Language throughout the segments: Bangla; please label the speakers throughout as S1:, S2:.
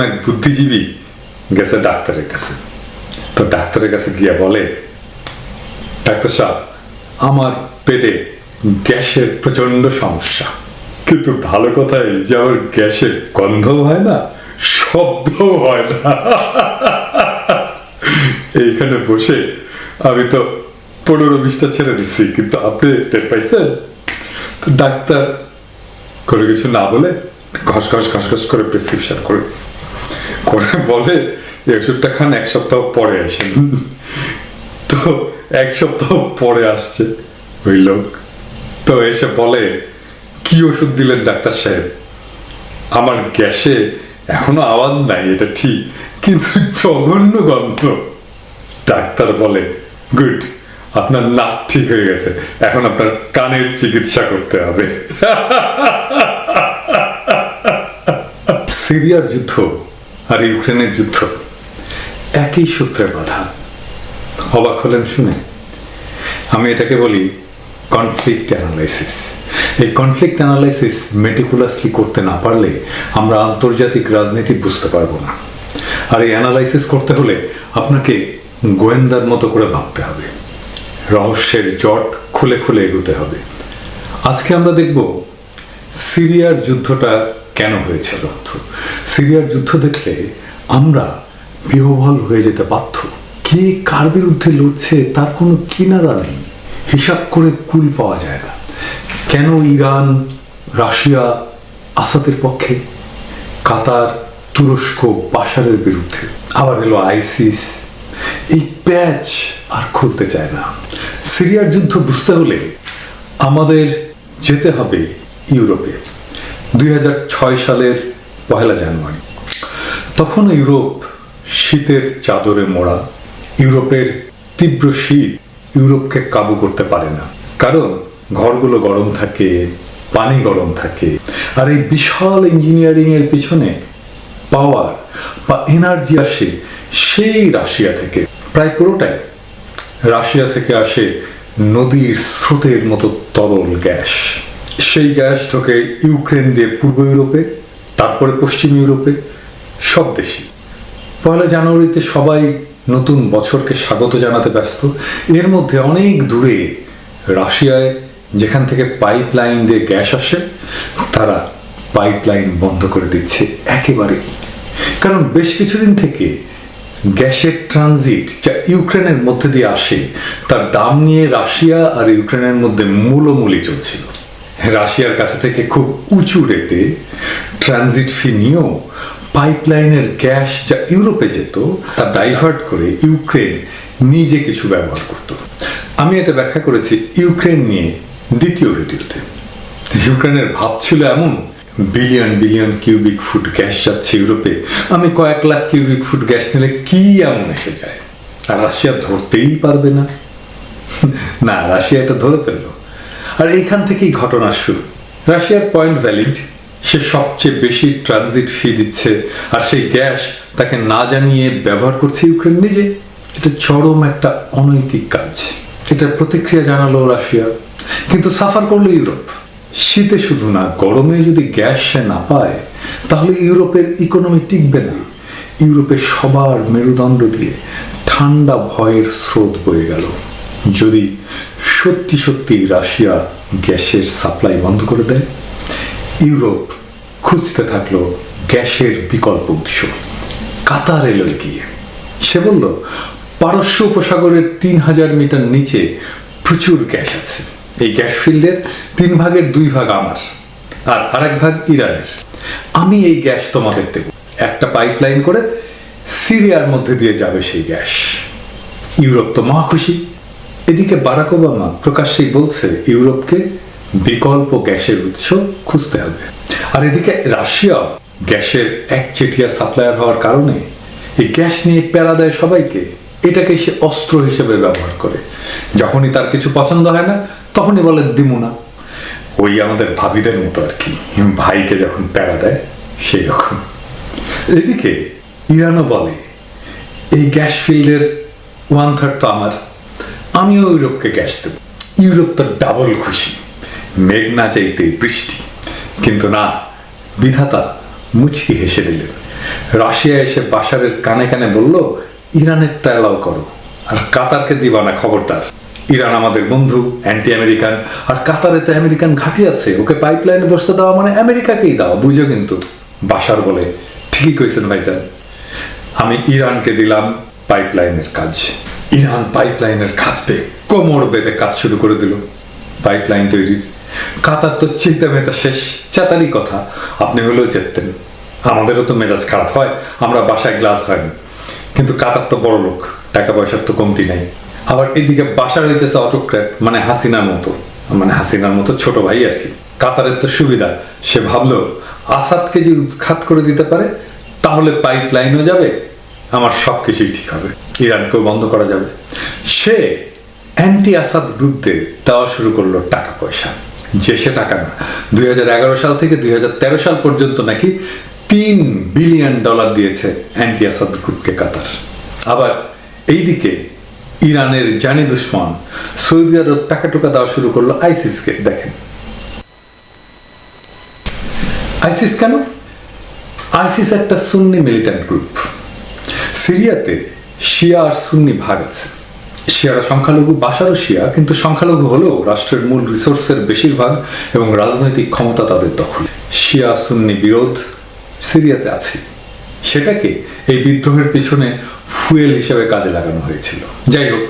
S1: এক বুদ্ধিজীবী গেছে ডাক্তারের কাছে। তো ডাক্তারের কাছে গিয়ে বলে, ডাক্তার সাহেব, আমার পেটে গ্যাসের প্রচণ্ড সমস্যা। কিন্তু ভালো কথা এই যে আমার গ্যাসের গন্ধ হয় না শব্দ হয় না। এইখানে বসে আমি তো পনেরো বিশটা ছেড়ে দিচ্ছি কিন্তু আপনি টের পাইছেন? তো ডাক্তার কোনো কিছু না বলে ঘস ঘস ঘস ঘস করে প্রেসক্রিপশন করে করে বলে এই খান, এক সপ্তাহ পরে আসেন। তো এক সপ্তাহ পরে আসছে ওই লোক। তো এসে বলে, কি ওষুধ দিলেন ডাক্তার সাহেব? আমার গ্যাসে এখনও আওয়াজ নাই, এটা ঠিক, কিন্তু জঘন্য গন্ধ। ডাক্তার বলে, গুড, আপনার নাক ঠিক হয়ে গেছে, এখন আপনার কানের চিকিৎসা করতে হবে। সিরিয়ার যুদ্ধ। আর ইউক্রেনের যুদ্ধ। একই সূত্রের কথা অবাক হলেন শুনে। আমি এটাকে বলি কনফ্লিক্ট অ্যানালাইসিস এই কনফ্লিক্ট অ্যানালাইসিস মেটিকুলাসলি করতে না পারলে আমরা আন্তর্জাতিক রাজনীতি বুঝতে পারব না। আর এই অ্যানালাইসিস করতে হলে আপনাকে গোয়েন্দার মতো করে ভাবতে হবে। রহস্যের জট খুলে খুলে এগোতে হবে। আজকে আমরা দেখব সিরিয়ার যুদ্ধটা কেন হয়েছিল সিরিয়ার যুদ্ধ দেখলে আমরা বিহবল হয়ে যেতে বাধ্য। কে কার বিরুদ্ধে লড়ছে তার কোনো কিনারা নেই। হিসাব করে কুল পাওয়া যায় না। কেন ইরান, রাশিয়া, আসাদের পক্ষে? কাতার, তুরস্ক বাসারের বিরুদ্ধে। আবার এলো আইসিস। এই প্যাচ আর খুলতে চায় না। সিরিয়ার যুদ্ধ বুঝতে হলে আমাদের যেতে হবে ইউরোপে। দুই হাজার ছয় সালের পহেলা জানুয়ারি। তখন ইউরোপ শীতের চাদরে মোড়া, ইউরোপের তীব্র শীত ইউরোপকে কাবু করতে পারে না। কারণ ঘরগুলো গরম থাকে, পানি গরম থাকে, আর এই বিশাল ইঞ্জিনিয়ারিং এর পিছনে পাওয়ার বা এনার্জি আসে সেই রাশিয়া থেকে, প্রায় পুরোটাই। রাশিয়া থেকে আসে নদীর স্রোতের মতো তরল গ্যাস। সেই গ্যাস ঢোকে ইউক্রেন দিয়ে পূর্ব ইউরোপে তারপরে পশ্চিম ইউরোপে সব দেশই। পয়লা জানুয়ারিতে সবাই নতুন বছরকে স্বাগত জানাতে ব্যস্ত। এর মধ্যে অনেক দূরে রাশিয়ায়, যেখান থেকে পাইপ লাইন দিয়ে গ্যাস আসে, তারা পাইপ লাইন বন্ধ করে দিচ্ছে একেবারে। কারণ বেশ কিছুদিন থেকে গ্যাসের ট্রানজিট যা ইউক্রেনের মধ্যে দিয়ে আসে, তার দাম নিয়ে রাশিয়া আর ইউক্রেনের মধ্যে মূলমূলি চলছিল। রাশিয়ার কাছে থেকে খুব উঁচু রেটে ট্রানজিট ফি নিয়েও পাইপলাইনের গ্যাস যা ইউরোপে যেত, তা ডাইভার্ট করে ইউক্রেন নিজে কিছু ব্যবহার করত। আমি এটা ব্যাখ্যা করেছি ইউক্রেন নিয়ে দ্বিতীয় ভিডিওতে ইউক্রেনের ভাব ছিল এমন billion billion cubic feet gas যাচ্ছে ইউরোপে। আমি কয়েক লাখ কিউবিক ফুট গ্যাস নিলে কি এমন এসে যায়? আর রাশিয়া ধরতেই পারবে না। না, রাশিয়া এটা ধরে ফেলল। আর এইখান থেকেই ঘটনার শুরু। রাশিয়ার পয়েন্ট ভ্যালিড, সে সবচেয়ে বেশি ট্রানজিট ফি দিচ্ছে, আর সেই গ্যাস তাকে না জানিয়ে ব্যবহার করছে ইউক্রেন নিজে। এটা চরম একটা অনৈতিক কাজ। এটা প্রতিক্রিয়া জানালো রাশিয়া। কিন্তু সাফার করল ইউরোপ। শীতে শুধু না, গরমে যদি গ্যাস সে না পায়, তাহলে ইউরোপের ইকোনমি টিকবে না। ইউরোপের সবার মেরুদণ্ড দিয়ে ঠান্ডা ভয়ের স্রোত বয়ে গেল। যদি সত্যি সত্যি রাশিয়া গ্যাসের সাপ্লাই বন্ধ করে দেয়। ইউরোপ খুঁজতে থাকল গ্যাসের বিকল্প উৎস। কাতার এলো গিয়ে। সে বলল, পারস্য উপসাগরের তিন হাজার মিটার নিচে প্রচুর গ্যাস আছে। এই গ্যাস ফিল্ডের তিন ভাগের দুই ভাগ আমার আর আরেক ভাগ ইরানের। আমি এই গ্যাস তোমাদের দেব। একটা পাইপলাইন করে সিরিয়ার মধ্যে দিয়ে যাবে সেই গ্যাস। ইউরোপ তো মহা খুশি এদিকে বারাক ওবামা প্রকাশ্যেই বলছে ইউরোপকে বিকল্প গ্যাসের উৎস খুঁজতে হবে। আর এদিকে রাশিয়া গ্যাসের একচেটিয়া সাপ্লায়ার হওয়ার কারণে এই গ্যাস নিয়ে প্যারা দেয় সবাইকে এটাকে সে অস্ত্র হিসেবে ব্যবহার করে। যখনই তার কিছু পছন্দ হয় না, তখনই বলে দিমুনা ওই আমাদের ভাবিদের মতো আর কি। ভাইকে যখন প্যারা দেয়, সেই রকম। এদিকে ইরানও বলে, এই গ্যাস ফিল্ডের ওয়ান থার্ড তো আমার। আমিও ইউরোপকে গ্যাস দেব। ইউরোপ তো ডাবল খুশি। মেঘ না চাইতে বৃষ্টি। কিন্তু না, বিধাতা মুচকি হেসে দিলেন। রাশিয়া এসে বাশারের কানে কানে বলল ইরানেরটা অ্যালাউ করো। আর কাতারকে দিবা না খবরদার। ইরান আমাদের বন্ধু অ্যান্টি আমেরিকান আর কাতারে তো আমেরিকান ঘাঁটি আছে। ওকে পাইপলাইনে বসতে দেওয়া মানে আমেরিকাকেই দাও বুঝো কিন্তু। বাসার বলে, ঠিকই কইছেন ভাইজান। আমি ইরানকে দিলাম পাইপলাইনের কাজ। ইরান পাইপলাইনের কাজ পেয়ে কোমর বেঁধে কাজ শুরু করে দিল। পাইপলাইন তৈরির কাতার তো চিন্তা মেতা শেষ চাতারই কথা। আপনি হলেও চেতেন আমাদেরও তো মেজাজ খারাপ হয়, আমরা বাসায় গ্লাস হয়নি কিন্তু কাতার তো বড় লোক টাকা পয়সার তো কমতি নাই। আবার এদিকে বাসা হইতেছে অটোক্র্যাট মানে হাসিনার মতো। মানে হাসিনার মতো ছোট ভাই আর কি। কাতারের তো সুবিধা, সে ভাবলো আসাদকে যে উৎখাত করে দিতে পারে, তাহলে পাইপ লাইনও যাবে আমার সব কিছুই ঠিক হবে। ইরানকেও বন্ধ করা যাবে। সে অ্যান্টি আসাদ গ্রুপদের দেওয়া শুরু করল টাকা পয়সা যে সে টাকা না, দুই সাল থেকে দুই সাল পর্যন্ত নাকি তিন বিলিয়ন ডলার দিয়েছে অ্যান্টি আসাদ গ্রুপকে কাতার। আবার এইদিকে ইরানের জানি দুশ্মন সৌদি আরব টাকা টুকা দেওয়া শুরু করল আইসিসকে, দেখেন। আইসিস কেন? আইসিস একটা সুন্নি মিলিটেন্ট গ্রুপ সিরিয়াতে শিয়া আর সুন্নি ভাগ আছে। শিয়ারা সংখ্যালঘু, বাসারও শিয়া, কিন্তু সংখ্যালঘু হলেও রাষ্ট্রের মূল রিসোর্সের বেশিরভাগ এবং রাজনৈতিক ক্ষমতা তাদের দখল। শিয়া সুন্নি বিরোধ সিরিয়াতে আছে। সেটাকে এই বিদ্রোহের পিছনে ফুয়েল হিসেবে কাজে লাগানো হয়েছিল। যাই হোক,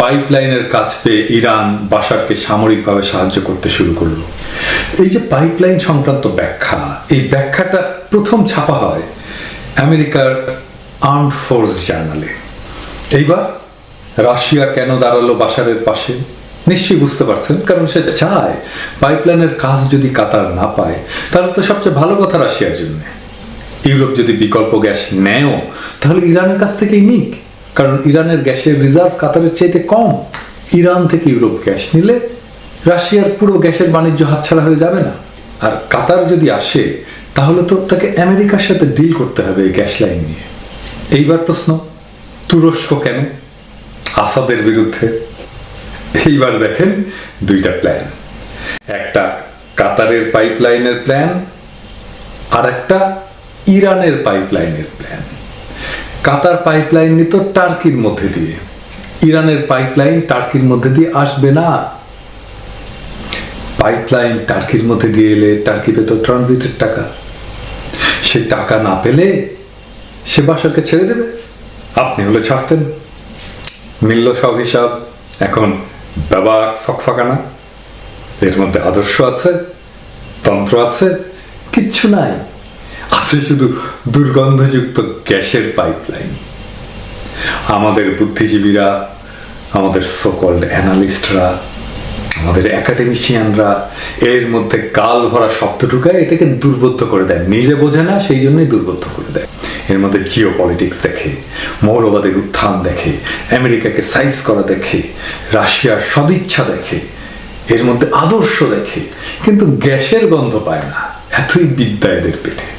S1: পাইপলাইনের কাজ পেয়ে ইরান বাসারকে সামরিকভাবে সাহায্য করতে শুরু করল। এই যে পাইপলাইন সংক্রান্ত ব্যাখ্যা, এই ব্যাখ্যাটা প্রথম ছাপা হয় আমেরিকার আর্ম ফোর্স জার্নালে এইবার রাশিয়া কেন দাঁড়াল বাসারের পাশে? নিশ্চয়ই বুঝতে পারছেন, কারণ সে চায় পাইপলাইনের কাজ যদি কাতার না পায়, তাহলে তো সবচেয়ে ভালো কথা রাশিয়ার জন্য। ইউরোপ যদি বিকল্প গ্যাস নেয়ও, তাহলে ইরানের কাছ থেকেই নিক। কারণ ইরানের গ্যাসের রিজার্ভ কাতারের চাইতে কম। ইরান থেকে ইউরোপ গ্যাস নিলে রাশিয়ার পুরো গ্যাসের বাণিজ্য হাতছাড়া হয়ে যাবে না। আর কাতার যদি আসে, তাহলে তো তাকে আমেরিকার সাথে ডিল করতে হবে এই গ্যাস লাইন নিয়ে। এইবার প্রশ্ন, তুরস্ক কেন? আসাদের বিরুদ্ধে। এইবার দেখেন দুইটা প্ল্যান একটা কাতারের পাইপলাইনের প্ল্যান আর একটা ইরানের পাইপলাইনের প্ল্যান কাতার পাইপলাইন নিত টার্কির মধ্যে দিয়ে। ইরানের পাইপলাইন টার্কির মধ্যে দিয়ে আসবে না। পাইপলাইন টার্কির মধ্যে দিয়ে এলে টার্কি পেত ট্রানজিটের টাকা। সে টাকা না পেলে সে বাসাকে ছেড়ে দেবে। আপনি হলে ছাড়তেন। মিলল সব হিসাব। এখন ব্যবহার ফকফকানা এর মধ্যে আদর্শ আছে, তন্ত্র আছে, কিচ্ছু নাই। আছে শুধু দুর্গন্ধযুক্ত গ্যাসের পাইপলাইন। আমাদের বুদ্ধিজীবীরা, আমাদের সকল্ড অ্যানালিস্টরা আমাদের একাডেমিশিয়ানরা এর মধ্যে গাল ভরা শব্দ ঢুকায় এটাকে দুর্বোধ্য করে দেয়। নিজে বোঝে না, সেই জন্যই দুর্বোধ্য করে দেয়। এর মধ্যে জিও পলিটিক্স দেখে মৌলবাদের উত্থান দেখে, আমেরিকাকে সাইজ করা দেখে, রাশিয়ার সদিচ্ছা দেখে, এর মধ্যে আদর্শ দেখে, কিন্তু গ্যাসের গন্ধ পায় না। এতই বিদ্যা এদের পেটে।